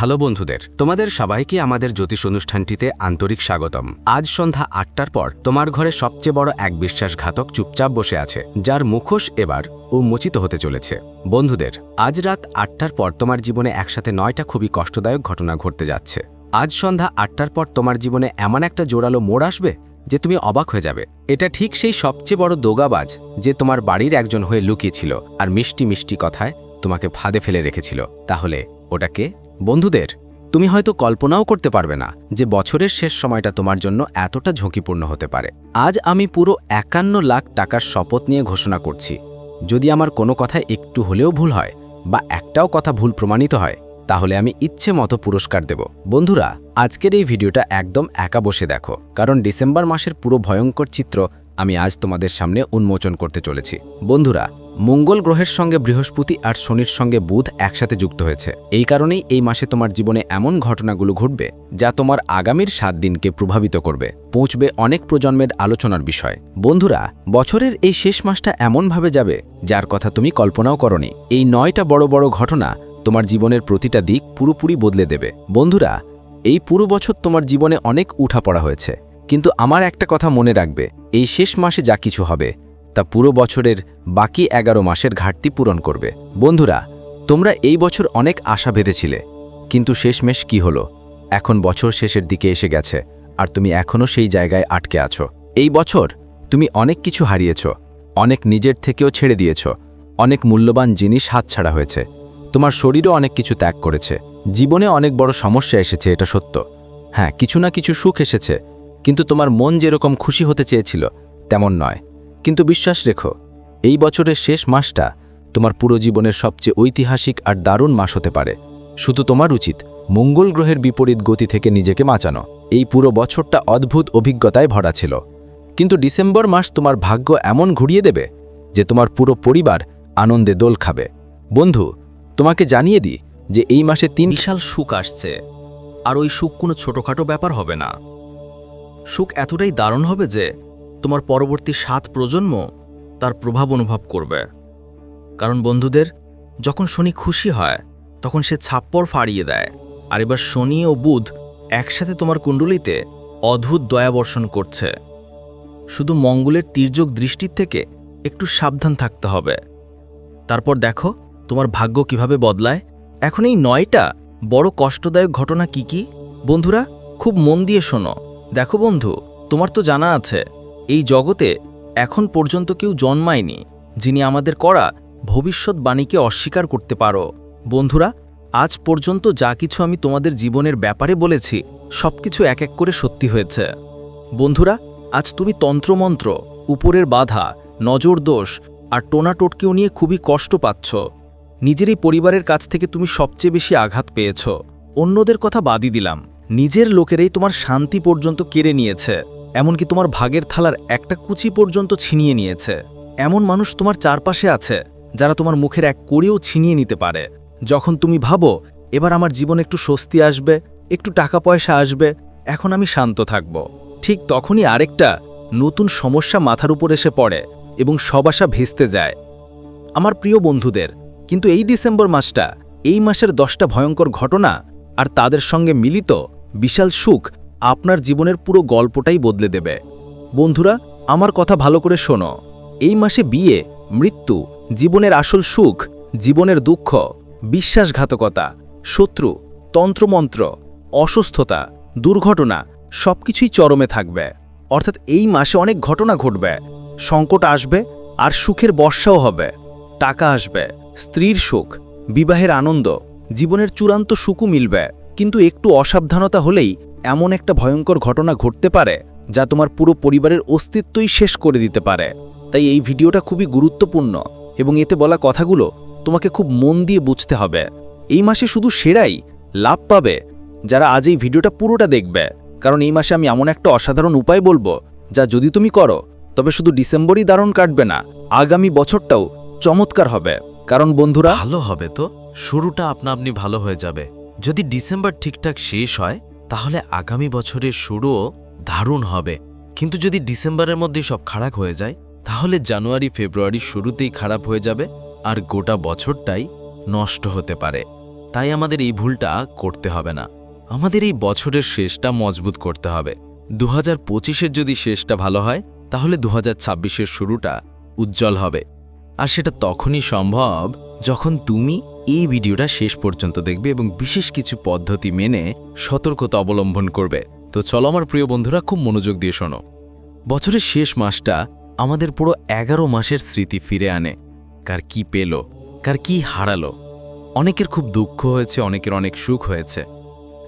ভালো বন্ধুদের, তোমাদের সবাইকে আমাদের জ্যোতিষ অনুষ্ঠানটিতে আন্তরিক স্বাগতম। আজ সন্ধ্যা আটটার পর তোমার ঘরে সবচেয়ে বড় এক বিশ্বাসঘাতক চুপচাপ বসে আছে, যার মুখোশ এবার উন্মোচিত হতে চলেছে। বন্ধুদের, আজ রাত আটটার পর তোমার জীবনে একসাথে নয়টা খুবই কষ্টদায়ক ঘটনা ঘটতে যাচ্ছে। আজ সন্ধ্যা আটটার পর তোমার জীবনে এমন একটা জোরালো মোড় আসবে যে তুমি অবাক হয়ে যাবে। এটা ঠিক সেই সবচেয়ে বড় দোগাবাজ যে তোমার বাড়ির একজন হয়ে লুকিয়েছিল আর মিষ্টি মিষ্টি কথায় তোমাকে ফাঁদে ফেলে রেখেছিল। তাহলে ওটাকে বন্ধুদের, তুমি হয়তো কল্পনাও করতে পারবে না যে বছরের শেষ সময়টা তোমার জন্য এতটা ঝুঁকিপূর্ণ হতে পারে। আজ আমি পুরো একান্ন লাখ টাকার শপথ নিয়ে ঘোষণা করছি। যদি আমার কোনো কথায় একটু হলেও ভুল হয় বা একটাও কথা ভুল প্রমাণিত হয়, তাহলে আমি ইচ্ছে মতো পুরস্কার দেব। বন্ধুরা, আজকের এই ভিডিওটা একদম একা বসে দেখো, কারণ ডিসেম্বর মাসের পুরো ভয়ঙ্কর চিত্র আমি আজ তোমাদের সামনে উন্মোচন করতে চলেছি। বন্ধুরা মঙ্গল গ্রহের সঙ্গে বৃহস্পতি আর শনির সঙ্গে বুধ একসাথে যুক্ত হয়েছে। এই কারণেই এই মাসে তোমার জীবনে এমন ঘটনাগুলো ঘটবে যা তোমার আগামীর সাত দিনকে প্রভাবিত করবে, পৌঁছবে অনেক প্রজন্মের আলোচনার বিষয়। বন্ধুরা, বছরের এই শেষ মাসটা এমনভাবে যাবে, যার কথা তুমি কল্পনাও করনি। এই নয়টা বড় বড় ঘটনা তোমার জীবনের প্রতিটা দিক পুরোপুরি বদলে দেবে। বন্ধুরা, এই পুরো বছর তোমার জীবনে অনেক উঠা পড়া হয়েছে। কিন্তু আমার একটা কথা মনে রাখবে, এই শেষ মাসে যা কিছু হবে তা পুরো বছরের বাকি এগারো মাসের ঘাটতি পূরণ করবে। বন্ধুরা, তোমরা এই বছর অনেক আশা বেঁধেছিলে, কিন্তু শেষমেশ কি হলো? এখন বছর শেষের দিকে এসে গেছে, আর তুমি এখনও সেই জায়গায় আটকে আছো। এই বছর তুমি অনেক কিছু হারিয়েছ, অনেক নিজের থেকেও ছেড়ে দিয়েছ, অনেক মূল্যবান জিনিস হাতছাড়া হয়েছে। তোমার শরীরও অনেক কিছু ত্যাগ করেছে। জীবনে অনেক বড় সমস্যা এসেছে, এটা সত্য। হ্যাঁ কিছু না কিছু সুখ এসেছে, কিন্তু তোমার মন যেরকম খুশি হতে চেয়েছিল, তেমন নয়। কিন্তু বিশ্বাস রেখো, এই বছরের শেষ মাসটা তোমার পুরো জীবনের সবচেয়ে ঐতিহাসিক আর দারুণ মাস হতে পারে। শুধু তোমার উচিত মঙ্গল গ্রহের বিপরীত গতি থেকে নিজেকে বাঁচানো। এই পুরো বছরটা অদ্ভুত অভিজ্ঞতায় ভরা ছিল। কিন্তু ডিসেম্বর মাস তোমার ভাগ্য এমন ঘুরিয়ে দেবে যে তোমার পুরো পরিবার আনন্দে দোল খাবে। বন্ধু, তোমাকে জানিয়ে দিই যে এই মাসে তিন বিশাল সুখ আসছে, আর ওই সুখ কোনো ছোটোখাটো ব্যাপার হবে না। সুখ এতটাই দারুণ হবে যে তোমার পরবর্তী সাত প্রজন্ম তার প্রভাব অনুভব করবে। কারণ বন্ধুদের, যখন শনি খুশি হয়, তখন সে ছাপ্পর ফাড়িয়ে দেয়। আর এবার শনি ও বুধ একসাথে তোমার কুণ্ডলিতে অদ্ভুত দয়াবর্ষণ করছে। শুধু মঙ্গলের তির্যক দৃষ্টির থেকে একটু সাবধান থাকতে হবে। তারপর দেখো, তোমার ভাগ্য কীভাবে বদলায়। এখন এই নয়টা বড় কষ্টদায়ক ঘটনা কি কি? বন্ধুরা, খুব মন দিয়ে শোনো। দেখো বন্ধু, তোমার তো জানা আছে এই জগতে এখন পর্যন্ত কেউ জন্মায়নি, যিনি আমাদের করা ভবিষ্যৎবাণীকে অস্বীকার করতে পারো। বন্ধুরা, আজ পর্যন্ত যা কিছু আমি তোমাদের জীবনের ব্যাপারে বলেছি, সবকিছু এক এক করে সত্যি হয়েছে। বন্ধুরা, আজ তুমি তন্ত্রমন্ত্র, উপরের বাধা, নজর দোষ আর টোনাটোটকেও নিয়ে খুবই কষ্ট পাচ্ছ। নিজেরই পরিবারের কাছ থেকে তুমি সবচেয়ে বেশি আঘাত পেয়েছ। অন্যদের কথা বাদই দিলাম। নিজের লোকেরাই তোমার শান্তি পর্যন্ত কেড়ে নিয়েছে। এমনকি তোমার ভাগের থালার একটা কুচি পর্যন্ত ছিনিয়ে নিয়েছে। এমন মানুষ তোমার চারপাশে আছে, যারা তোমার মুখের এক করেও ছিনিয়ে নিতে পারে। যখন তুমি ভাবো, এবার আমার জীবনে একটু স্বস্তি আসবে, একটু টাকা পয়সা আসবে, এখন আমি শান্ত থাকব। ঠিক তখনই আরেকটা নতুন সমস্যা মাথার উপর এসে পড়ে এবং সব আশা ভেস্তে যায়। আমার প্রিয় বন্ধুদের, কিন্তু এই ডিসেম্বর মাসটা, এই মাসের দশটা ভয়ঙ্কর ঘটনা আর তাদের সঙ্গে মিলিত বিশাল সুখ আপনার জীবনের পুরো গল্পটাই বদলে দেবে। বন্ধুরা, আমার কথা ভালো করে শোনো। এই মাসে বিয়ে, মৃত্যু, জীবনের আসল সুখ, জীবনের দুঃখ, বিশ্বাসঘাতকতা, শত্রু, তন্ত্রমন্ত্র, অসুস্থতা, দুর্ঘটনা, সবকিছুই চরমে থাকবে। অর্থাৎ এই মাসে অনেক ঘটনা ঘটবে। সংকট আসবে আর সুখের বর্ষাও হবে। টাকা আসবে, স্ত্রীর সুখ, বিবাহের আনন্দ, জীবনের চূড়ান্ত সুখও মিলবে। কিন্তু একটু অসাবধানতা হলেই এমন একটা ভয়ঙ্কর ঘটনা ঘটতে পারে যা তোমার পুরো পরিবারের অস্তিত্বই শেষ করে দিতে পারে। তাই এই ভিডিওটা খুবই গুরুত্বপূর্ণ এবং এতে বলা কথাগুলো তোমাকে খুব মন দিয়ে বুঝতে হবে। এই মাসে শুধু সেরাই লাভ পাবে যারা আজ এই ভিডিওটা পুরোটা দেখবে। কারণ এই মাসে আমি এমন একটা অসাধারণ উপায় বলব যা যদি তুমি করো, তবে শুধু ডিসেম্বরই দারুণ কাটবে না, আগামী বছরটাও চমৎকার হবে। কারণ বন্ধুরা ভালো হবে তো, শুরুটা আপনা আপনি ভালো হয়ে যাবে। যদি ডিসেম্বর ঠিকঠাক শেষ হয় তাহলে আগামী বছরের শুরুও দারুণ হবে। কিন্তু যদি ডিসেম্বরের মধ্যেই সব খারাপ হয়ে যায়, তাহলে জানুয়ারি, ফেব্রুয়ারি শুরুতেই খারাপ হয়ে যাবে আর গোটা বছরটাই নষ্ট হতে পারে। তাই আমাদের এই ভুলটা করতে হবে না। আমাদের এই বছরের শেষটা মজবুত করতে হবে। দু হাজার যদি শেষটা ভালো হয়, তাহলে দু হাজার শুরুটা উজ্জ্বল হবে। আর সেটা তখনই সম্ভব যখন তুমি এই ভিডিওটা শেষ পর্যন্ত দেখবে এবং বিশেষ কিছু পদ্ধতি মেনে সতর্কতা অবলম্বন করবে, তো চলো আমার প্রিয় বন্ধুরা খুব মনোযোগ দিয়ে শোনো। বছরের শেষ মাসটা আমাদের পুরো এগারো মাসের স্মৃতি ফিরে আনে। কার কি পেল, কার কি হারালো, অনেকের খুব দুঃখ হয়েছে, অনেকের অনেক সুখ হয়েছে।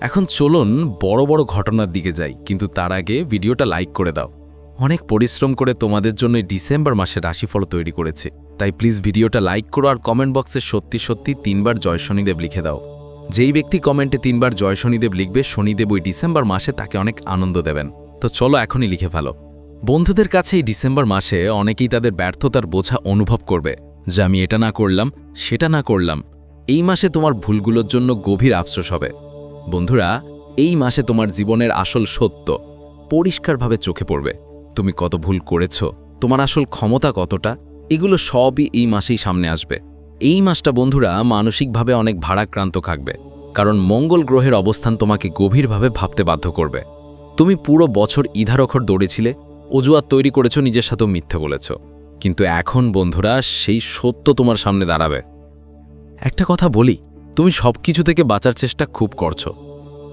এখন চলুন বড় বড় ঘটনার দিকে যাই, কিন্তু তার আগে ভিডিওটা লাইক করে দাও। অনেক পরিশ্রম করে তোমাদের জন্য ডিসেম্বর মাসের রাশিফল তৈরি করেছে। তাই প্লিজ ভিডিওটা লাইক করো আর কমেন্ট বক্সে সত্যি সত্যি তিনবার জয় শনিদেব লিখে দাও। যেই ব্যক্তি কমেন্টে তিনবার জয় শনিদেব লিখবে, শনিদেব ওই ডিসেম্বর মাসে তাকে অনেক আনন্দ দেবেন। তো চলো এখনই লিখে ফেলো। বন্ধুদের কাছে এই ডিসেম্বর মাসে অনেকেই তাদের ব্যর্থতার বোঝা অনুভব করবে যে আমি এটা না করলাম, সেটা না করলাম। এই মাসে তোমার ভুলগুলোর জন্য গভীর আফসোস হবে। বন্ধুরা, এই মাসে তোমার জীবনের আসল সত্য পরিষ্কারভাবে চোখে পড়বে। তুমি কত ভুল করেছ, তোমার আসল ক্ষমতা কতটা এগুলো সবই এই মাসেই সামনে আসবে। এই মাসটা, বন্ধুরা, মানসিকভাবে অনেক ভারাক্রান্ত থাকবে, কারণ মঙ্গল গ্রহের অবস্থান তোমাকে গভীরভাবে ভাবতে বাধ্য করবে। তুমি পুরো বছর ইধারখর দৌড়েছিলে অজুয়াত তৈরি করেছ, নিজের সাথেও মিথ্যে বলেছ। কিন্তু এখন, বন্ধুরা, সেই সত্য তোমার সামনে দাঁড়াবে। একটা কথা বলি, তুমি সব কিছু থেকে বাঁচার চেষ্টা খুব করছ।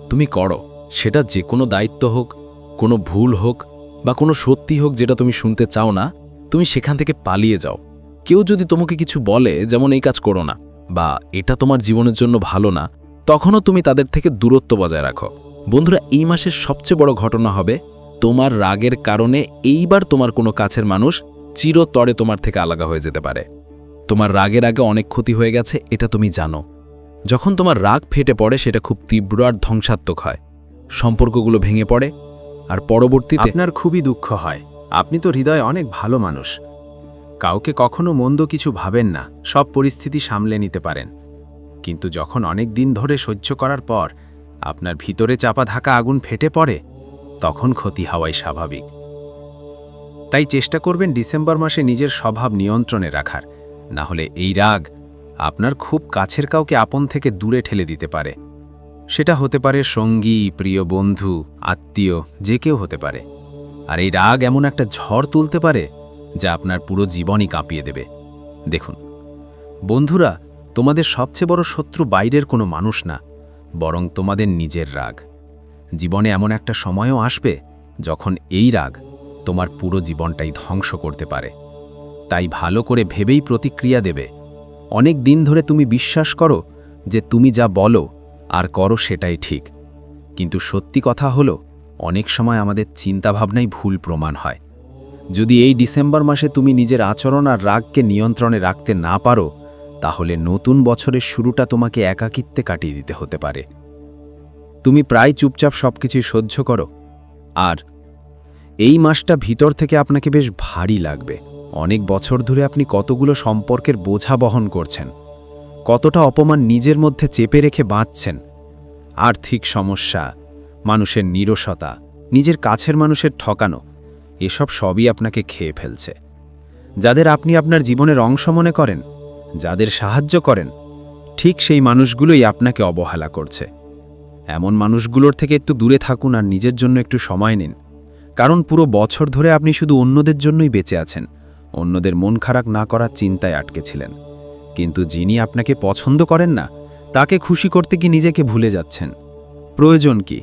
তুমি করো, সেটা যে কোনো দায়িত্ব হোক, কোনো ভুল হোক, বা কোনো সত্যি হোক যেটা তুমি শুনতে চাও না তুমি সেখান থেকে পালিয়ে যাও। কেউ যদি তোমাকে কিছু বলে, যেমন এই কাজ করো না, বা এটা তোমার জীবনের জন্য ভালো না, তখনও তুমি তাদের থেকে দূরত্ব বজায় রাখো। বন্ধুরা, এই মাসের সবচেয়ে বড় ঘটনা হবে, তোমার রাগের কারণে এইবার তোমার কোনো কাছের মানুষ চিরতরে তোমার থেকে আলাদা হয়ে যেতে পারে। তোমার রাগের আগে অনেক ক্ষতি হয়ে গেছে, এটা তুমি জানো। যখন তোমার রাগ ফেটে পড়ে, সেটা খুব তীব্র আর ধ্বংসাত্মক হয়। সম্পর্কগুলো ভেঙে পড়ে, আর পরবর্তীতে আপনার খুবই দুঃখ হয়। আপনি তো হৃদয় অনেক ভালো মানুষ। কাউকে কখনো মন্দ কিছু ভাবেন না, সব পরিস্থিতি সামলে নিতে পারেন। কিন্তু যখন অনেক দিন ধরে সহ্য করার পর আপনার ভিতরে চাপা থাকা আগুন ফেটে পড়ে, তখন ক্ষতি হওয়াই স্বাভাবিক। তাই চেষ্টা করবেন ডিসেম্বর মাসে নিজের স্বভাব নিয়ন্ত্রণে রাখার, না হলে এই রাগ আপনার খুব কাছের কাউকে আপন থেকে দূরে ঠেলে দিতে পারে। সেটা হতে পারে সঙ্গী, প্রিয় বন্ধু, আত্মীয়, যে কেউ হতে পারে। আর এই রাগ এমন একটা ঝড় তুলতে পারে যা আপনার পুরো জীবনই কাঁপিয়ে দেবে। দেখুন, বন্ধুরা, তোমাদের সবচেয়ে বড় শত্রু বাইরের কোনো মানুষ না, বরং তোমাদের নিজের রাগ। জীবনে এমন একটা সময়ও আসবে যখন এই রাগ তোমার পুরো জীবনটাই ধ্বংস করতে পারে। তাই ভালো করে ভেবেই প্রতিক্রিয়া দেবে। অনেক দিন ধরে তুমি বিশ্বাস করো যে তুমি যা বলো আর করো সেটাই ঠিক। কিন্তু সত্যি কথা হলো অনেক সময় আমাদের চিন্তাভাবনাই ভুল প্রমাণ হয়। যদি এই ডিসেম্বর মাসে তুমি নিজের আচরণ আর রাগকে নিয়ন্ত্রণে রাখতে না পারো, তাহলে নতুন বছরের শুরুটা তোমাকে একাকিত্বে কাটিয়ে দিতে হতে পারে। তুমি প্রায় চুপচাপ সবকিছুই সহ্য করো। আর এই মাসটা ভিতর থেকে আপনাকে বেশ ভারী লাগবে। অনেক বছর ধরে আপনি কতগুলো সম্পর্কের বোঝা বহন করছেন। কতটা অপমান নিজের মধ্যে চেপে রেখে বাঁচছেন। আর্থিক সমস্যা মানুষের নিরসতা, নিজের কাছের মানুষের ঠকানো, এসব সবই আপনাকে খেয়ে ফেলছে। যাদের আপনি আপনার জীবনের অংশ মনে করেন, যাদের সাহায্য করেন, ঠিক সেই মানুষগুলোই আপনাকে অবহেলা করছে। এমন মানুষগুলোর থেকে একটু দূরে থাকুন আর নিজের জন্য একটু সময় নিন। কারণ পুরো বছর ধরে আপনি শুধু অন্যদের জন্যই বেঁচে আছেন, অন্যদের মন খারাপ না করার চিন্তায় আটকেছিলেন কিন্তু যিনি আপনাকে পছন্দ করেন না, তাকে খুশি করতে কি নিজেকে ভুলে যাচ্ছেন? প্রয়োজন কি?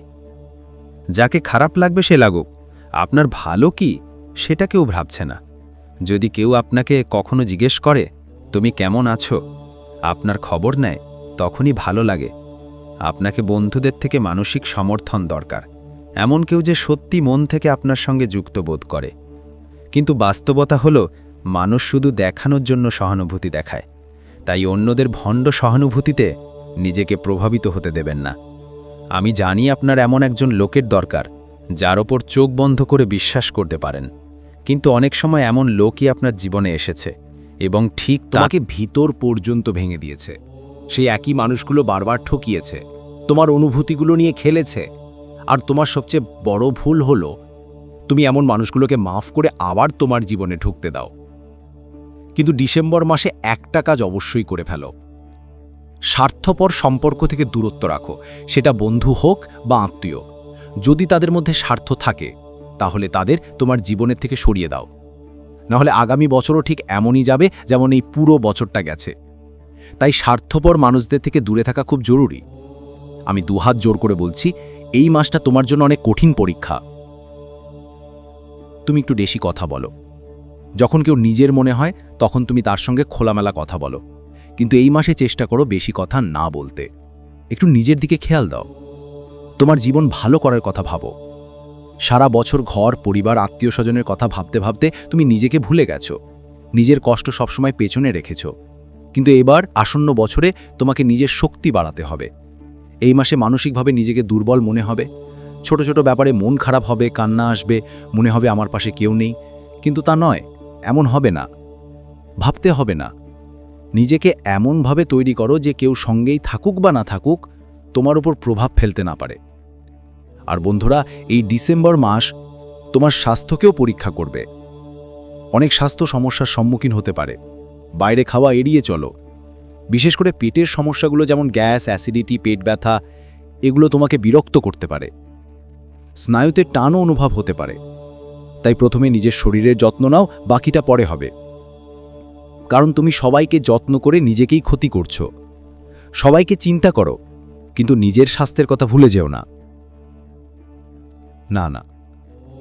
যাকে খারাপ লাগবে সে লাগুক। আপনার ভালো কি? সেটা কেউ ভাবছে না। যদি কেউ আপনাকে কখনো জিজ্ঞেস করে, তুমি কেমন আছো? আপনার খবর নেয়, তখনই ভালো লাগে। আপনাকে বন্ধুদের থেকে মানসিক সমর্থন দরকার। এমন কেউ যে সত্যি মন থেকে আপনার সঙ্গে যুক্ত বোধ করে। কিন্তু বাস্তবতা হলো, মানুষ শুধু দেখানোর জন্য সহানুভূতি দেখায়। তাই অন্যদের ভণ্ড সহানুভূতিতে নিজেকে প্রভাবিত হতে দেবেন না। আমি জানি আপনার এমন একজন লোকের দরকার, যার ওপর চোখ বন্ধ করে বিশ্বাস করতে পারেন। কিন্তু অনেক সময় এমন লোকই আপনার জীবনে এসেছে এবং ঠিক তাকে ভিতর পর্যন্ত ভেঙে দিয়েছে। সেই একই মানুষগুলো বারবার ঠকিয়েছে, তোমার অনুভূতিগুলো নিয়ে খেলেছে, আর তোমার সবচেয়ে বড় ভুল হলো, তুমি এমন মানুষগুলোকে মাফ করে আবার তোমার জীবনে ঢুকতে দাও। কিন্তু ডিসেম্বর মাসে একটা কাজ অবশ্যই করে ফেলো। স্বার্থপর সম্পর্ক থেকে দূরত্ব রাখো। সেটা বন্ধু হোক বা আত্মীয়। যদি তাদের মধ্যে স্বার্থ থাকে, তাহলে তাদের তোমার জীবনের থেকে সরিয়ে দাও। নাহলে আগামী বছরও ঠিক এমনই যাবে যেমন এই পুরো বছরটা গেছে। তাই স্বার্থপর মানুষদের থেকে দূরে থাকা খুব জরুরি। আমি দুহাত জোর করে বলছি, এই মাসটা তোমার জন্য অনেক কঠিন পরীক্ষা। তুমি একটু বেশি কথা বলো। যখন কেউ নিজের মনে হয়, তখন তুমি তার সঙ্গে খোলামেলা কথা বলো। কিন্তু এই মাসে চেষ্টা করো বেশি কথা না বলতে। একটু নিজের দিকে খেয়াল দাও। তোমার জীবন ভালো করার কথা ভাবো। সারা বছর ঘর, পরিবার আত্মীয় স্বজনের কথা ভাবতে ভাবতে তুমি নিজেকে ভুলে গেছো। নিজের কষ্ট সবসময় পেছনে রেখেছ। কিন্তু এবার আসন্ন বছরে তোমাকে নিজের শক্তি বাড়াতে হবে। এই মাসে মানসিকভাবে নিজেকে দুর্বল মনে হবে। ছোট ছোট ব্যাপারে মন খারাপ হবে, কান্না আসবে, মনে হবে আমার পাশে কেউ নেই। কিন্তু তা নয়, এমন হবে না। ভাবতে হবে না। নিজেকে এমনভাবে তৈরি করো যে কেউ সঙ্গেই থাকুক বা না থাকুক তোমার উপর প্রভাব ফেলতে না পারে। আর বন্ধুরা, এই ডিসেম্বর মাস তোমার স্বাস্থ্যকেও পরীক্ষা করবে। অনেক স্বাস্থ্য সমস্যার সম্মুখীন হতে পারে। বাইরে খাওয়া এড়িয়ে চলো। বিশেষ করে পেটের সমস্যাগুলো যেমন গ্যাস, অ্যাসিডিটি, পেট ব্যথা, এগুলো তোমাকে বিরক্ত করতে পারে। স্নায়ুতে টানও অনুভব হতে পারে। তাই প্রথমে নিজের শরীরের যত্ন নাও, বাকিটা পরে হবে। কারণ তুমি সবাইকে যত্ন করে নিজেকেই ক্ষতি করছ। সবাইকে চিন্তা করো, কিন্তু নিজের স্বাস্থ্যের কথা ভুলে যেও না। না না,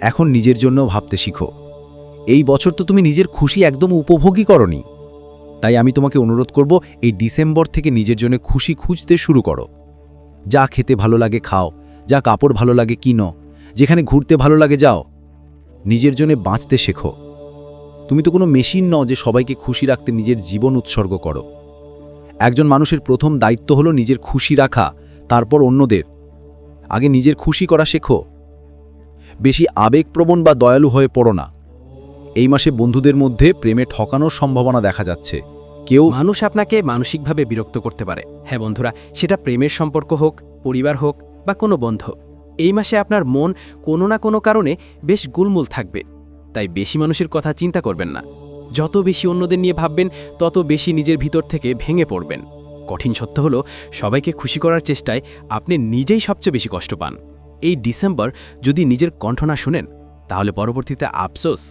এখন নিজের জন্য ভাবতে শিখো। এই বছর তো তুমি নিজের খুশি একদম উপভোগই করনি। তাই আমি তোমাকে অনুরোধ করব, এই ডিসেম্বর থেকে নিজের জন্য খুশি খুঁজতে শুরু করো। যা খেতে ভালো লাগে খাও, যা কাপড় ভালো লাগে কিনো, যেখানে ঘুরতে ভালো লাগে যাও। নিজের জন্য বাঁচতে শেখো। তুমি তো কোনো মেশিন নও যে সবাইকে খুশি রাখতে নিজের জীবন উৎসর্গ করো। একজন মানুষের প্রথম দায়িত্ব হলো নিজের খুশি রাখা, তারপর অন্যদের। আগে নিজের খুশি করা শেখো। বেশি আবেগপ্রবণ বা দয়ালু হয়ে পড়ো না। এই মাসে বন্ধুদের মধ্যে প্রেমে ঠকানোর সম্ভাবনা দেখা যাচ্ছে। কেউ মানুষ আপনাকে মানসিকভাবে বিরক্ত করতে পারে। হ্যাঁ বন্ধুরা, সেটা প্রেমের সম্পর্ক হোক, পরিবার হোক বা কোনো বন্ধু। এই মাসে আপনার মন কোনো না কোনো কারণে বেশ গুলমুল থাকবে। তাই বেশি মানুষের কথা চিন্তা করবেন না। যত বেশি অন্যদের নিয়ে ভাববেন, তত বেশি নিজের ভিতর থেকে ভেঙে পড়বেন। কঠিন সত্য হলো, সবাইকে খুশি করার চেষ্টায় আপনি নিজেই সবচেয়ে বেশি কষ্ট পান। এই ডিসেম্বর যদি নিজের কণ্ঠ না শুনেন, তাহলে পরবর্তীতে আফসোস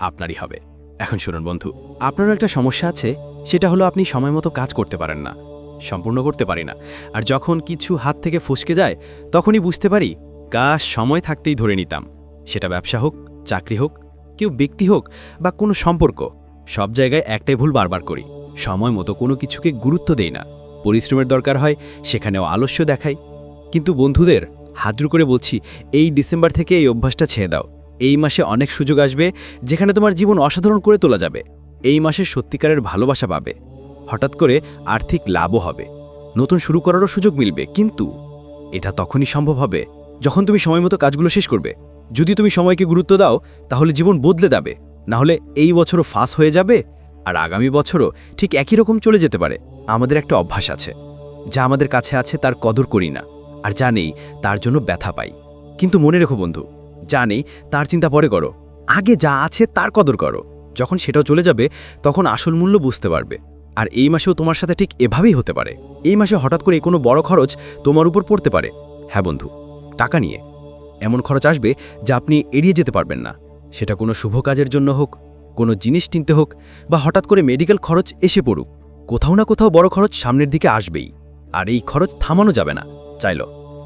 আপনারই হবে। এখন শুনুন বন্ধু, আপনারও একটা সমস্যা আছে, সেটা হলো আপনি সময় মতো কাজ করতে পারেন না, সম্পূর্ণ করতে পারি না। আর যখন কিছু হাত থেকে ফসকে যায়, তখনই বুঝতে পারি কাজ সময় থাকতেই ধরে নিতাম। সেটা ব্যবসা হোক, চাকরি হোক কেউ ব্যক্তি হোক বা কোনো সম্পর্ক, সব জায়গায় একটাই ভুল বারবার করি। সময় মতো কোনো কিছুকে গুরুত্ব দেই না। পরিশ্রমের দরকার হয়, সেখানেও আলস্য দেখাই। কিন্তু বন্ধুদের, হাজরু করে বলছি, এই ডিসেম্বর থেকে এই অভ্যাসটা ছেড়ে দাও। এই মাসে অনেক সুযোগ আসবে, যেখানে তোমার জীবন অসাধারণ করে তোলা যাবে। এই মাসে সত্যিকারের ভালোবাসা পাবে। হঠাৎ করে আর্থিক লাভও হবে। নতুন শুরু করারও সুযোগ মিলবে। কিন্তু এটা তখনই সম্ভব হবে, যখন তুমি সময় মতো কাজগুলো শেষ করবে। যদি তুমি সময়কে গুরুত্ব দাও, তাহলে জীবন বদলে যাবে। না হলে এই বছরও ফাঁস হয়ে যাবে আর আগামী বছরও ঠিক একই রকম চলে যেতে পারে। আমাদের একটা অভ্যাস আছে, যা আমাদের কাছে আছে তার কদর করি না আর যা নেই তার জন্য ব্যথা পাই। কিন্তু মনে রেখো বন্ধু, যা নেই তার চিন্তা পরে করো। আগে যা আছে তার কদর করো। যখন সেটাও চলে যাবে, তখন আসল মূল্য বুঝতে পারবে। আর এই মাসেও তোমার সাথে ঠিক এভাবেই হতে পারে। এই মাসে হঠাৎ করে কোনো বড় খরচ তোমার উপর পড়তে পারে। হ্যাঁ বন্ধু, টাকা নিয়ে। এমন খরচ আসবে যা আপনি এড়িয়ে যেতে পারবেন না। সেটা কোনো শুভ কাজের জন্য হোক, কোনো জিনিস কিনতে হোক, বা হঠাৎ করে মেডিকেল খরচ এসে পড়ুক, কোথাও না কোথাও বড় খরচ সামনের দিকে আসবেই। আর এই খরচ থামানো যাবে না। চাইল,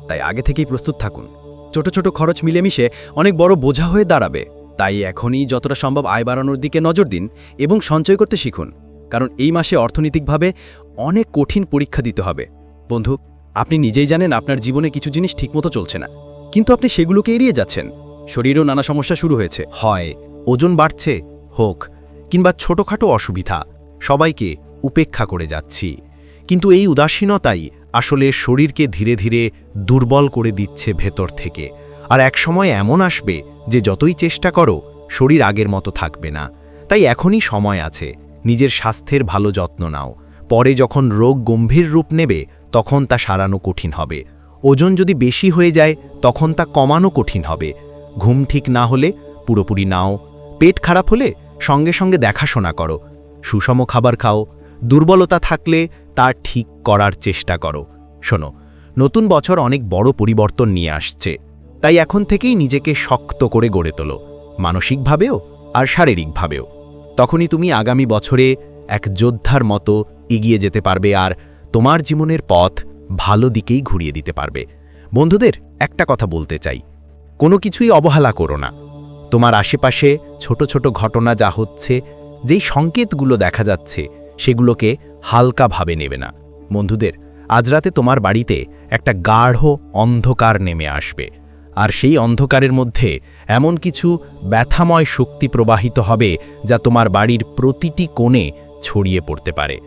তাই আগে থেকেই প্রস্তুত থাকুন। ছোট ছোট খরচ মিলেমিশে অনেক বড় বোঝা হয়ে দাঁড়াবে। তাই এখনই যতটা সম্ভব আয় বাড়ানোর দিকে নজর দিন এবং সঞ্চয় করতে শিখুন। কারণ এই মাসে অর্থনৈতিকভাবে অনেক কঠিন পরীক্ষা দিতে হবে। বন্ধু, আপনি নিজেই জানেন আপনার জীবনে কিছু জিনিস ঠিকমতো চলছে না। কিন্তু আপনি সেগুলোকে এড়িয়ে যাচ্ছেন। শরীরেও নানা সমস্যা শুরু হয়েছে। হয়, ওজন বাড়ছে, হোক, কিংবা ছোটখাটো অসুবিধা, সবাইকে উপেক্ষা করে যাচ্ছি। কিন্তু এই উদাসীনতাই আসলে শরীরকে ধীরে ধীরে দুর্বল করে দিচ্ছে ভেতর থেকে। আর এক সময় এমন আসবে যে যতই চেষ্টা করো, শরীর আগের মতো থাকবে না। তাই এখনই সময় আছে, নিজের স্বাস্থ্যের ভালো যত্ন নাও। পরে যখন রোগ গম্ভীর রূপ নেবে, তখন তা সারানো কঠিন হবে। ওজন যদি বেশি হয়ে যায়, তখন তা কমানো কঠিন হবে। ঘুম ঠিক না হলে পুরোপুরি নাও। পেট খারাপ হলে সঙ্গে সঙ্গে দেখাশোনা করো। সুষম খাবার খাও। দুর্বলতা থাকলে তা ঠিক করার চেষ্টা করো। শোনো, নতুন বছর অনেক বড় পরিবর্তন নিয়ে আসছে। তাই এখন থেকেই নিজেকে শক্ত করে গড়ে তোলো, মানসিকভাবেও আর শারীরিকভাবেও। তখনই তুমি আগামী বছরে এক যোদ্ধার মতো এগিয়ে যেতে পারবে আর তোমার জীবনের পথ ভালো দিকেই ঘুরিয়ে দিতে পারবে। বন্ধুদের, একটা কথা বলতে চাই। কোনো কিছুই অবহেলা করো না। তোমার আশেপাশে ছোট ছোট ঘটনা যা হচ্ছে, যেই সংকেতগুলো দেখা যাচ্ছে, সেগুলোকে হালকাভাবে নেবে না। বন্ধুদের, আজ রাতে তোমার বাড়িতে একটা গাঢ় অন্ধকার নেমে আসবে। আর সেই অন্ধকারের মধ্যে এমন কিছু ব্যথাময় শক্তি প্রবাহিত হবে, যা তোমার বাড়ির প্রতিটি কোণে ছড়িয়ে পড়তে পারে।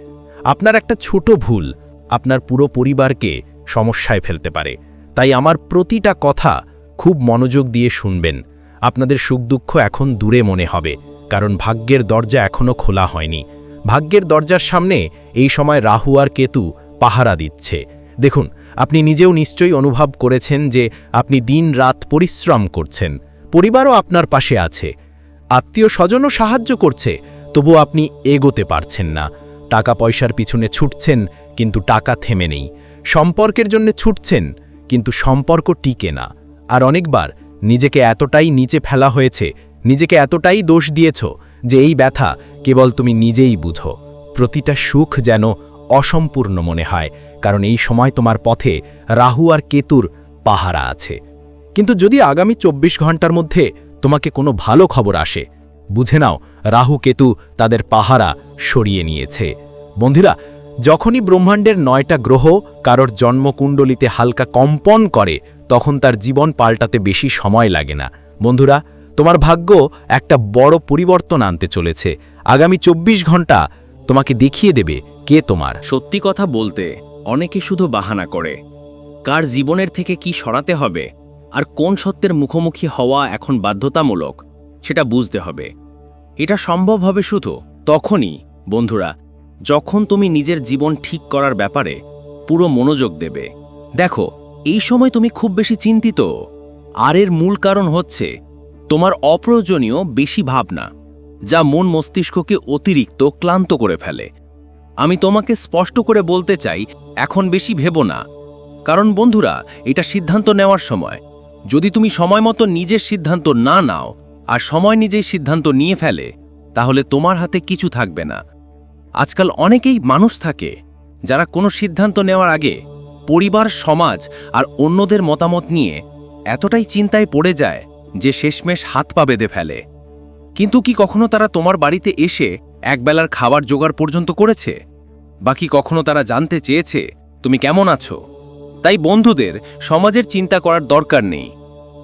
আপনার একটা ছোট ভুল আপনার পুরো পরিবারকে সমস্যায় ফেলতে পারে। তাই আমার প্রতিটা কথা খুব মনোযোগ দিয়ে শুনবেন। আপনাদের সুখ দুঃখ এখন দূরে মনে হবে, কারণ ভাগ্যের দরজা এখনও খোলা হয়নি। ভাগ্যের দরজার সামনে এই সময় রাহু আর কেতু পাহারা দিচ্ছে। দেখুন, আপনি নিজেও নিশ্চয়ই অনুভব করেছেন যে আপনি দিন রাত পরিশ্রম করছেন। পরিবারও আপনার পাশে আছে। আত্মীয় স্বজনও সাহায্য করছে তবু আপনি এগোতে পারছেন না। টাকা পয়সার পিছনে ছুটছেন কিন্তু টাকা থেমে নেই। সম্পর্কের জন্য ছুটছেন, কিন্তু সম্পর্ক টিকে না। আর অনেকবার, নিজেকে এতটাই নিচে ফেলা হয়েছে, নিজেকে এতটাই দোষ দিয়েছ, যে এই ব্যথা কেবল তুমি নিজেই বুঝো। প্রতিটা সুখ যেন অসম্পূর্ণ মনে হয়, কারণ এই সময় তোমার পথে রাহু আর কেতুর পাহারা আছে। কিন্তু যদি আগামী চব্বিশ ঘণ্টার মধ্যে তোমাকে কোনো ভালো খবর আসে, বুঝে নাও, রাহু, কেতু তাদের পাহারা সরিয়ে নিয়েছে। বন্ধুরা যখনই ব্রহ্মাণ্ডের নয়টা গ্রহ কারোর জন্মকুণ্ডলিতে হালকা কম্পন করে, তখন তার জীবন পাল্টাতে বেশি সময় লাগে না। বন্ধুরা, তোমার ভাগ্য একটা বড় পরিবর্তন আনতে চলেছে। আগামী চব্বিশ ঘণ্টা তোমাকে দেখিয়ে দেবে কে তোমার। সত্যি কথা বলতে, অনেকে শুধু বাহানা করে, কার জীবনের থেকে কি সরাতে হবে, আর কোন সত্যের মুখোমুখি হওয়া এখন বাধ্যতামূলক, সেটা বুঝতে হবে। এটা সম্ভব হবে শুধু তখনই, বন্ধুরা যখন তুমি নিজের জীবন ঠিক করার ব্যাপারে পুরো মনোযোগ দেবে। দেখো, এই সময় তুমি খুব বেশি চিন্তিত। আর এর মূল কারণ হচ্ছে, তোমার অপ্রয়োজনীয় বেশি ভাবনা, যা মন মস্তিষ্ককে অতিরিক্ত ক্লান্ত করে ফেলে। আমি তোমাকে স্পষ্ট করে বলতে চাই, এখন বেশি ভেবো না। কারণ বন্ধুরা, এটা সিদ্ধান্ত নেওয়ার সময়। যদি তুমি সময় মতো নিজের সিদ্ধান্ত না নাও, আর সময় নিজেই সিদ্ধান্ত নিয়ে ফেলে, তাহলে তোমার হাতে কিছু থাকবে না। আজকাল অনেকেই মানুষ থাকে যারা কোনো সিদ্ধান্ত নেওয়ার আগে পরিবার, সমাজ আর অন্যদের মতামত নিয়ে এতটাই চিন্তায় পড়ে যায় যে শেষমেশ হাত পা বেঁধে ফেলে। কিন্তু কি কখনো তারা তোমার বাড়িতে এসে একবেলার খাবার জোগাড় পর্যন্ত করেছে? বাকি কখনো তারা জানতে চেয়েছে তুমি কেমন আছো? তাই বন্ধুদের সমাজের চিন্তা করার দরকার নেই।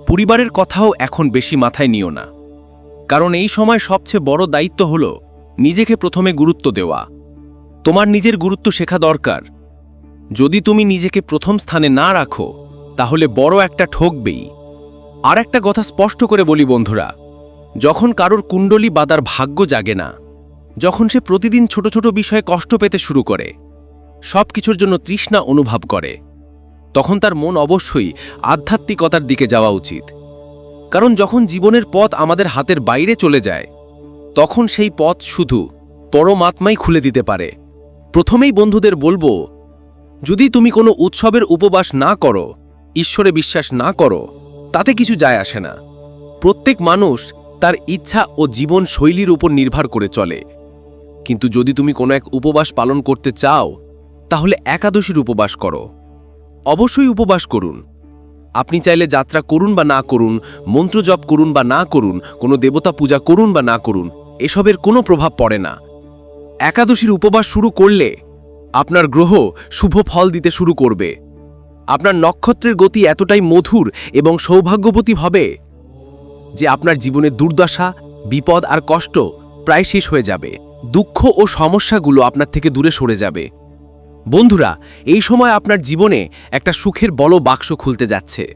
পরিবারের কথাও এখন বেশি মাথায় নিও না। কারণ এই সময় সবচেয়ে বড় দায়িত্ব হল নিজেকে প্রথমে গুরুত্ব দেওয়া। তোমার নিজের গুরুত্ব শেখা দরকার। যদি তুমি নিজেকে প্রথম স্থানে না রাখো, তাহলে বড় একটা ঠকবেই আর একটা কথা স্পষ্ট করে বলি বন্ধুরা, যখন কারোর কুণ্ডলী বাদার ভাগ্য জাগে না, যখন সে প্রতিদিন ছোট ছোট বিষয়ে কষ্ট পেতে শুরু করে সব কিছুর জন্য তৃষ্ণা অনুভব করে, তখন তার মন অবশ্যই আধ্যাত্মিকতার দিকে যাওয়া উচিত। কারণ যখন জীবনের পথ আমাদের হাতের বাইরে চলে যায় তখন সেই পথ শুধু পরমাত্মাই খুলে দিতে পারে। প্রথমেই বন্ধুদের বলব, যদি তুমি কোনো উৎসবের উপবাস না করো, ঈশ্বরে বিশ্বাস না করো, তাতে কিছু যায় আসে না। প্রত্যেক মানুষ তার ইচ্ছা ও জীবন শৈলীর উপর নির্ভর করে চলে। কিন্তু যদি তুমি কোনো এক উপবাস পালন করতে চাও, তাহলে একাদশীর উপবাস করো। অবশ্যই উপবাস করুন। আপনি চাইলে যাত্রা করুন বা না করুন, মন্ত্র জপ করুন বা না করুন, কোনো দেবতা পূজা করুন বা না করুন এসবের কোনো প্রভাব পড়ে না। একাদশীর উপবাস শুরু করলে আপনার গ্রহ শুভ ফল দিতে শুরু করবে। আপনার নক্ষত্রের গতি এতটাই মধুর এবং সৌভাগ্যবতী হবে যে আপনার জীবনের দুর্দশা, বিপদ আর কষ্ট প্রায় শেষ হয়ে যাবে। দুঃখ ও সমস্যাগুলো আপনার থেকে দূরে সরে যাবে। বন্ধুরা, এই সময় আপনার জীবনে একটা সুখের বড় বাক্স খুলতে যাচ্ছে।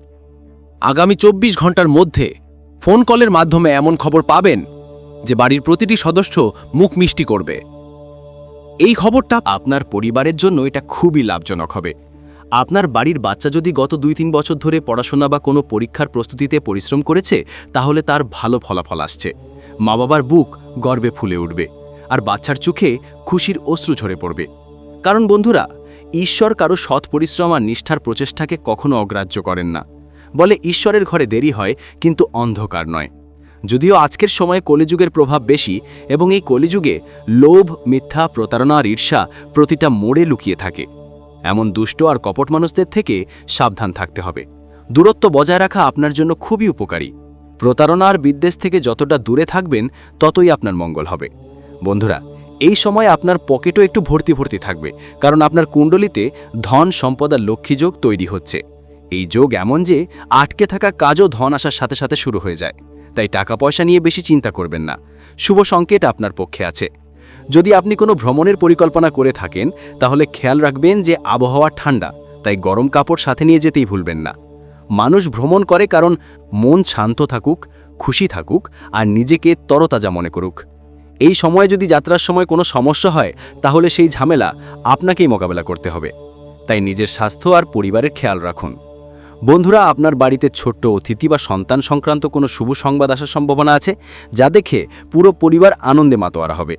আগামী চব্বিশ ঘণ্টার মধ্যে ফোন কলের মাধ্যমে এমন খবর পাবেন যে বাড়ির প্রতিটি সদস্য মুখ মিষ্টি করবে। এই খবরটা আপনার পরিবারের জন্য এটা খুবই লাভজনক হবে। আপনার বাড়ির বাচ্চা যদি গত দুই তিন বছর ধরে পড়াশোনা বা কোনো পরীক্ষার প্রস্তুতিতে পরিশ্রম করেছে, তাহলে তার ভালো ফলাফল আসছে। মা বাবার বুক গর্বে ফুলে উঠবে আর বাচ্চার চোখে খুশির অশ্রু ঝরে পড়বে। কারণ বন্ধুরা, ঈশ্বর কারও সৎ পরিশ্রম আর নিষ্ঠার প্রচেষ্টাকে কখনো অগ্রাহ্য করেন না। বলে ঈশ্বরের ঘরে দেরি হয়, কিন্তু অন্ধকার নয়। যদিও আজকের সময়ে কলিযুগের প্রভাব বেশি এবং এই কলিযুগে লোভ, মিথ্যা, প্রতারণা আর ঈর্ষা প্রতিটা মোড়ে লুকিয়ে থাকে। এমন দুষ্ট আর কপট মানুষদের থেকে সাবধান থাকতে হবে। দূরত্ব বজায় রাখা আপনার জন্য খুবই উপকারী। প্রতারণা আর বিদ্বেষ থেকে যতটা দূরে থাকবেন, ততই আপনার মঙ্গল হবে। বন্ধুরা, এই সময় আপনার পকেটও একটু ভর্তি ভর্তি থাকবে, কারণ আপনার কুণ্ডলিতে ধন, সম্পদ আর লক্ষ্মী যোগ তৈরি হচ্ছে। এই যোগ এমন যে আটকে থাকা কাজও ধন আসার সাথে সাথে শুরু হয়ে যায়। তাই টাকা পয়সা নিয়ে বেশি চিন্তা করবেন না। শুভ সংকেত আপনার পক্ষে আছে। যদি আপনি কোনো ভ্রমণের পরিকল্পনা করে থাকেন, তাহলে খেয়াল রাখবেন যে আবহাওয়া ঠান্ডা, তাই গরম কাপড় সাথে নিয়ে যেতেই ভুলবেন না। মানুষ ভ্রমণ করে কারণ মন শান্ত থাকুক, খুশি থাকুক, আর নিজেকে তরতাজা মনে করুক। এই সময়ে যদি যাত্রার সময় কোনো সমস্যা হয়, তাহলে সেই ঝামেলা আপনাকেই মোকাবেলা করতে হবে। তাই নিজের স্বাস্থ্য আর পরিবারের খেয়াল রাখুন। বন্ধুরা, আপনার বাড়িতে ছোট্ট অতিথি বা সন্তান সংক্রান্ত কোনো শুভ সংবাদ আসার সম্ভাবনা আছে, যা দেখে পুরো পরিবার আনন্দে মাতোয়ারা হবে।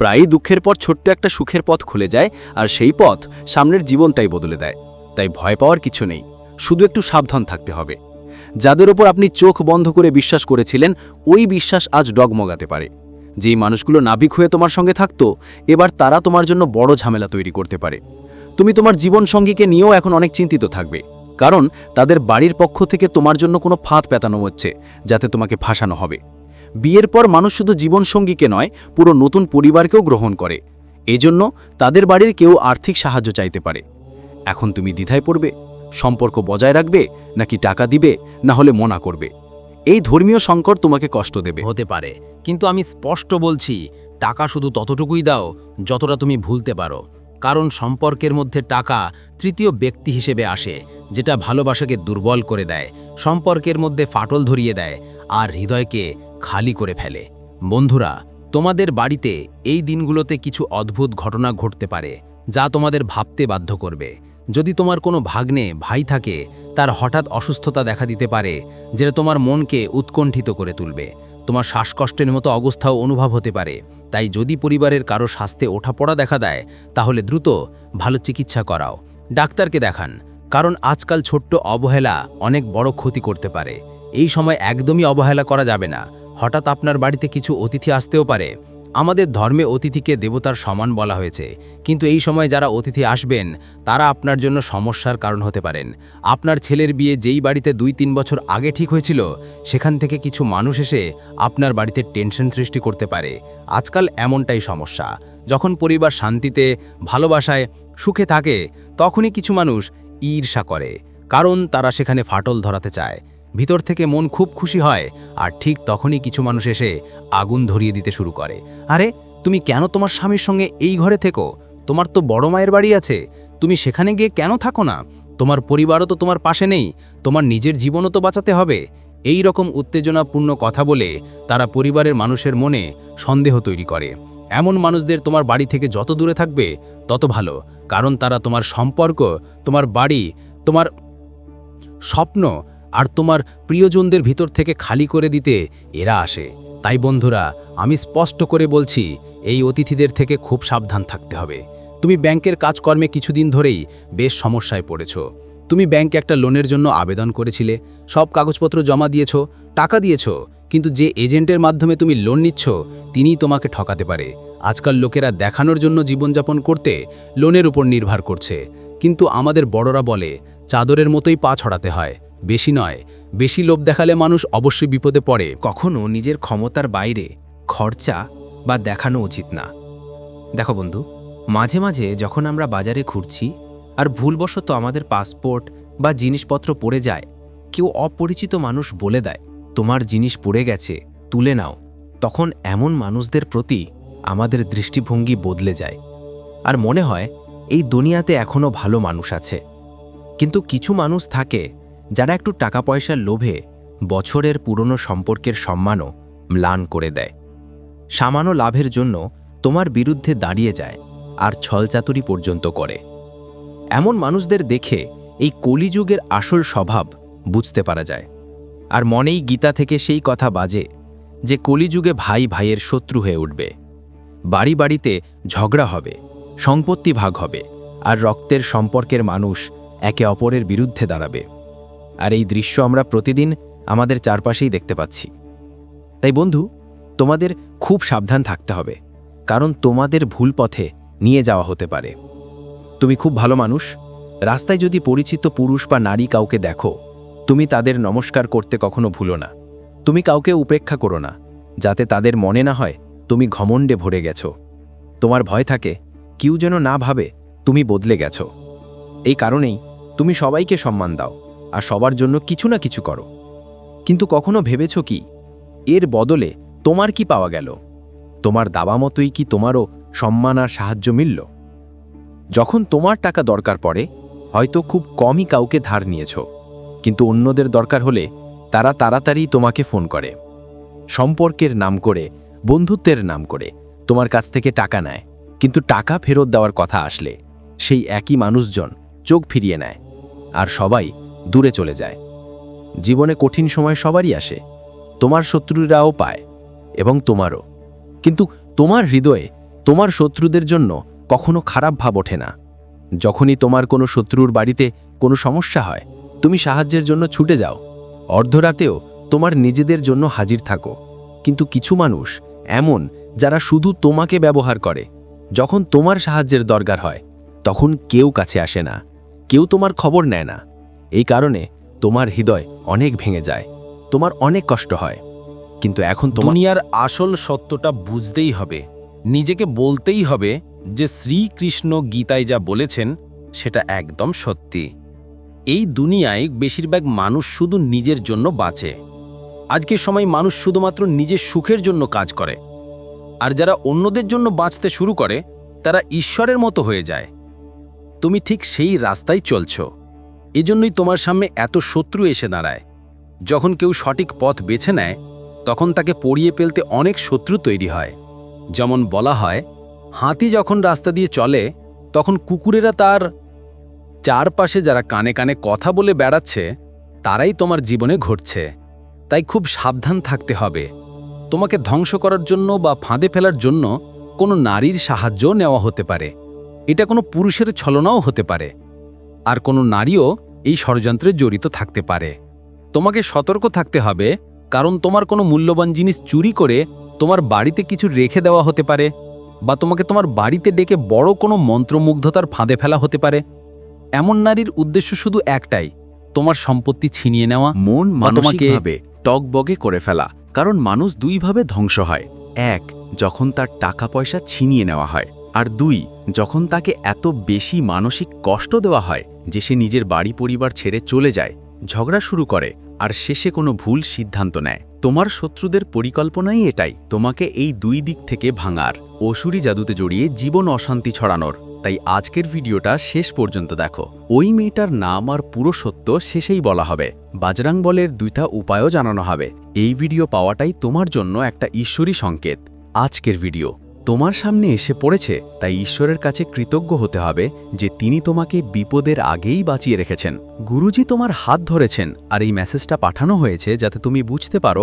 প্রায়ই দুঃখের পর ছোট্ট একটা সুখের পথ খুলে যায়, আর সেই পথ সামনের জীবনটাই বদলে দেয়। তাই ভয় পাওয়ার কিছু নেই, শুধু একটু সাবধান থাকতে হবে। যাদের ওপর আপনি চোখ বন্ধ করে বিশ্বাস করেছিলেন, ওই বিশ্বাস আজ ডগমগাতে পারে। যেই মানুষগুলো নাবিক হয়ে তোমার সঙ্গে থাকতো, এবার তারা তোমার জন্য বড় ঝামেলা তৈরি করতে পারে। তুমি তোমার জীবন সঙ্গীকে নিয়েও এখন অনেক চিন্তিত থাকবে। কারণ তাদের বাড়ির পক্ষ থেকে তোমার জন্য কোনো ফাঁদ পেতানো হচ্ছে, যাতে তোমাকে ফাঁসানো হবে। বিয়ের পর মানুষ শুধু জীবনসঙ্গীকে নয়, পুরো নতুন পরিবারকেও গ্রহণ করে। এজন্য তাদের বাড়ির কেউ আর্থিক সাহায্য চাইতে পারে। এখন তুমি দ্বিধায় পড়বে, সম্পর্ক বজায় রাখবে, নাকি টাকা দিবে, না হলে মনা করবে। এই ধর্মীয় সংকট তোমাকে কষ্ট দেবে। হতে পারে, কিন্তু আমি স্পষ্ট বলছি, টাকা শুধু ততটুকুই দাও, যতটা তুমি ভুলতে পারো। কারণ সম্পর্কের মধ্যে টাকা তৃতীয় ব্যক্তি হিসেবে আসে, যেটা ভালোবাসাকে দুর্বল করে দেয়, সম্পর্কের মধ্যে ফাটল ধরিয়ে দেয় আর হৃদয়কে খালি করে ফেলে। বন্ধুরা, তোমাদের বাড়িতে এই দিনগুলোতে কিছু অদ্ভুত ঘটনা ঘটতে পারে, যা তোমাদের ভাবতে বাধ্য করবে। যদি তোমার কোনো ভাগ্নে, ভাই থাকে, তার হঠাৎ অসুস্থতা দেখা দিতে পারে, যেটা তোমার মনকে উৎকণ্ঠিত করে তুলবে। তোমার শ্বাসকষ্টের মতো অবস্থাও অনুভব হতে পারে। তাই যদি পরিবারের কারও স্বাস্থ্যে ওঠাপড়া দেখা দেয়, তাহলে দ্রুত ভালো চিকিৎসা করাও। ডাক্তারকে দেখান, কারণ আজকাল ছোট্ট অবহেলা অনেক বড় ক্ষতি করতে পারে। এই সময় একদমই অবহেলা করা যাবে না। হঠাৎ আপনার বাড়িতে কিছু অতিথি আসতেও পারে। আমাদের ধর্মে অতিথিকে দেবতার সমান বলা হয়েছে। কিন্তু এই সময় যারা অতিথি আসবেন, তারা আপনার জন্য সমস্যার কারণ হতে পারেন। আপনার ছেলের বিয়ে যেই বাড়িতে দুই তিন বছর আগে ঠিক হয়েছিল, সেখান থেকে কিছু মানুষ এসে আপনার বাড়িতে টেনশন সৃষ্টি করতে পারে। আজকাল এমনটাই সমস্যা। যখন পরিবার শান্তিতে, ভালোবাসায়, সুখে থাকে, তখনই কিছু মানুষ ঈর্ষা করে। কারণ তারা সেখানে ফাটল ধরাতে চায়। ভিতর থেকে মন খুব খুশি হয়, আর ঠিক তখনই কিছু মানুষ এসে আগুন ধরিয়ে দিতে শুরু করে। আরে, তুমি কেন তোমার স্বামীর সঙ্গে এই ঘরে থেকো? তোমার তো বড় মায়ের বাড়ি আছে। তুমি সেখানে গিয়ে কেন থাকো না? তোমার পরিবারও তো তোমার পাশে নেই। তোমার নিজের জীবনও তো বাঁচাতে হবে। এই রকম উত্তেজনাপূর্ণ কথা বলে তারা পরিবারের মানুষের মনে সন্দেহ তৈরি করে। এমন মানুষদের তোমার বাড়ি থেকে যত দূরে থাকবে, তত ভালো। কারণ তারা তোমার সম্পর্ক, তোমার বাড়ি, তোমার স্বপ্ন আর তোমার প্রিয়জনদের ভিতর থেকে খালি করে দিতে এরা আসে। তাই বন্ধুরা, আমি স্পষ্ট করে বলছি, এই অতিথিদের থেকে খুব সাবধান থাকতে হবে। তুমি ব্যাংকের কাজকর্মে কিছুদিন ধরেই বেশ সমস্যায় পড়েছ। তুমি ব্যাংকে একটা লোনের জন্য আবেদন করেছিলে, সব কাগজপত্র জমা দিয়েছ, টাকা দিয়েছ, কিন্তু যে এজেন্টের মাধ্যমে তুমি লোন নিচ্ছ, তিনিই তোমাকে ঠকাতে পারে। আজকাল লোকেরা দেখানোর জন্য জীবনযাপন করতে লোনের উপর নির্ভর করছে। কিন্তু আমাদের বড়রা বলে, চাদরের মতোই পা ছড়াতে হয়। বেশি নয়, বেশি লোভ দেখালে মানুষ অবশ্যই বিপদে পড়ে। কখনো নিজের ক্ষমতার বাইরে খরচা বা দেখানো উচিত না। দেখো বন্ধু, মাঝে মাঝে যখন আমরা বাজারে ঘুরছি আর ভুলবশত আমাদের পাসপোর্ট বা জিনিসপত্র পড়ে যায়, কেউ অপরিচিত মানুষ বলে দেয়, তোমার জিনিস পড়ে গেছে, তুলে নাও। তখন এমন মানুষদের প্রতি আমাদের দৃষ্টিভঙ্গি বদলে যায়। আর মনে হয়, এই দুনিয়াতে এখনও ভালো মানুষ আছে। কিন্তু কিছু মানুষ থাকে যারা একটু টাকা পয়সার লোভে বছরের পুরনো সম্পর্কের সম্মানও ম্লান করে দেয়। সামান্য লাভের জন্য তোমার বিরুদ্ধে দাঁড়িয়ে যায় আর ছলচাতুরি পর্যন্ত করে। এমন মানুষদের দেখে এই কলিযুগের আসল স্বভাব বুঝতে পারা যায়। আর মনেই গীতা থেকে সেই কথা বাজে যে কলিযুগে ভাই ভাইয়ের শত্রু হয়ে উঠবে। বাড়ি বাড়িতে ঝগড়া হবে, সম্পত্তি ভাগ হবে, আর রক্তের সম্পর্কের মানুষ একে অপরের বিরুদ্ধে দাঁড়াবে। আর এই দৃশ্য আমরা প্রতিদিন আমাদের চারপাশেই দেখতে পাচ্ছি। তাই বন্ধু, তোমাদের খুব সাবধান থাকতে হবে, কারণ তোমাদের ভুল পথে নিয়ে যাওয়া হতে পারে। তুমি খুব ভালো মানুষ। রাস্তায় যদি পরিচিত পুরুষ বা নারী কাউকে দেখো, তুমি তাদের নমস্কার করতে কখনো ভুলো না। তুমি কাউকে উপেক্ষা করো না, যাতে তাদের মনে না হয় তুমি ঘমণ্ডে ভরে গেছো। তোমার ভয় থাকে, কেউ যেন না ভাবে তুমি বদলে গেছো। এই কারণেই তুমি সবাইকে সম্মান দাও। আর সবার জন্য কিছু না কিছু করো। কিন্তু কখনো ভেবেছ কি, এর বদলে তোমার কি পাওয়া গেল? তোমার দাবা মতোই কি তোমারও সম্মান আর সাহায্য মিলল? যখন তোমার টাকা দরকার পড়ে, হয়তো খুব কমই কাউকে ধার নিয়েছ, কিন্তু অন্যদের দরকার হলে তারা তাড়াতাড়ি তোমাকে ফোন করে। সম্পর্কের নাম করে, বন্ধুত্বের নাম করে তোমার কাছ থেকে টাকা নেয়, কিন্তু টাকা ফেরত দেওয়ার কথা আসলে সেই একই মানুষজন চোখ ফিরিয়ে নেয়, আর সবাই দূরে চলে যায়। জীবনে কঠিন সময় সবারই আসে, তোমার শত্রুরাও পায় এবং তোমারও। কিন্তু তোমার হৃদয়ে, তোমার শত্রুদের জন্য কখনো খারাপ ভাব ওঠে না। যখনই তোমার কোনো শত্রুর বাড়িতে কোনো সমস্যা হয়, তুমি সাহায্যের জন্য ছুটে যাও। অর্ধরাতেও তোমার নিজেদের জন্য হাজির থাকো। কিন্তু কিছু মানুষ এমন যারা শুধু তোমাকে ব্যবহার করে। যখন তোমার সাহায্যের দরকার হয়, তখন কেউ কাছে আসে না। কেউ তোমার খবর নেয় না। এই কারণে তোমার হৃদয় অনেক ভেঙে যায়, তোমার অনেক কষ্ট হয়। কিন্তু এখন তোমার আসল সত্যটা বুঝতেই হবে, নিজেকে বলতেই হবে যে শ্রীকৃষ্ণ গীতায় যা বলেছেন সেটা একদম সত্যি। এই দুনিয়ায় বেশিরভাগ মানুষ শুধু নিজের জন্য বাঁচে। আজকের সময় মানুষ শুধুমাত্র নিজের সুখের জন্য কাজ করে। আর যারা অন্যদের জন্য বাঁচতে শুরু করে, তারা ঈশ্বরের মতো হয়ে যায়। তুমি ঠিক সেই রাস্তায় চলছ। এজন্যই তোমার সামনে এত শত্রু এসে দাঁড়ায়। যখন কেউ সঠিক পথ বেছে নেয়, তখন তাকে পড়িয়ে ফেলতে অনেক শত্রু তৈরি হয়। যেমন বলা হয়, হাতি যখন রাস্তা দিয়ে চলে, তখন কুকুরেরা তার চারপাশে যারা কানে কানে কথা বলে বেড়াচ্ছে, তারাই তোমার জীবনে ঘটছে। তাই খুব সাবধান থাকতে হবে। তোমাকে ধ্বংস করার জন্য বা ফাঁদে ফেলার জন্য কোনো নারীর সাহায্য নেওয়া হতে পারে। এটা কোনো পুরুষের ছলনাও হতে পারে। আর কোনো নারীও এই ষড়যন্ত্রে জড়িত থাকতে পারে। তোমাকে সতর্ক থাকতে হবে কারণ তোমার কোনো মূল্যবান জিনিস চুরি করে তোমার বাড়িতে কিছু রেখে দেওয়া হতে পারে বা তোমাকে তোমার বাড়িতে ডেকে বড় কোনো মন্ত্রমুগ্ধতার ফাঁদে ফেলা হতে পারে। এমন নারীর উদ্দেশ্য শুধু একটাই তোমার সম্পত্তি ছিনিয়ে নেওয়া মন মানসিকভাবে টকবগে করে ফেলা কারণ মানুষ দুইভাবে ধ্বংস হয়। এক যখন তার টাকা পয়সা ছিনিয়ে নেওয়া হয় আর দুই যখন তাকে এত বেশি মানসিক কষ্ট দেওয়া হয় যে সে নিজের বাড়ি পরিবার ছেড়ে চলে যায়, ঝগড়া শুরু করে আর শেষে কোনো ভুল সিদ্ধান্ত নেয়। তোমার শত্রুদের পরিকল্পনাই এটাই, তোমাকে এই দুই দিক থেকে ভাঙার। অসুরি জাদুতে জড়িয়ে জীবন অশান্তি ছড়ানোর। তাই আজকের ভিডিওটা শেষ পর্যন্ত দেখো। ওই মেয়েটার নাম আর পুরো সত্য শেষেই বলা হবে। বাজরাং বলের দুইটা উপায়ও জানানো হবে। এই ভিডিও পাওয়াটাই তোমার জন্য একটা ঈশ্বরী সংকেত। আজকের ভিডিও। তোমার সামনে এসে পড়েছে, তাই ঈশ্বরের কাছে কৃতজ্ঞ হতে হবে যে তিনি তোমাকে বিপদের আগেই বাঁচিয়ে রেখেছেন। গুরুজি তোমার হাত ধরেছেন, আর এই মেসেজটা পাঠানো হয়েছে যাতে তুমি বুঝতে পারো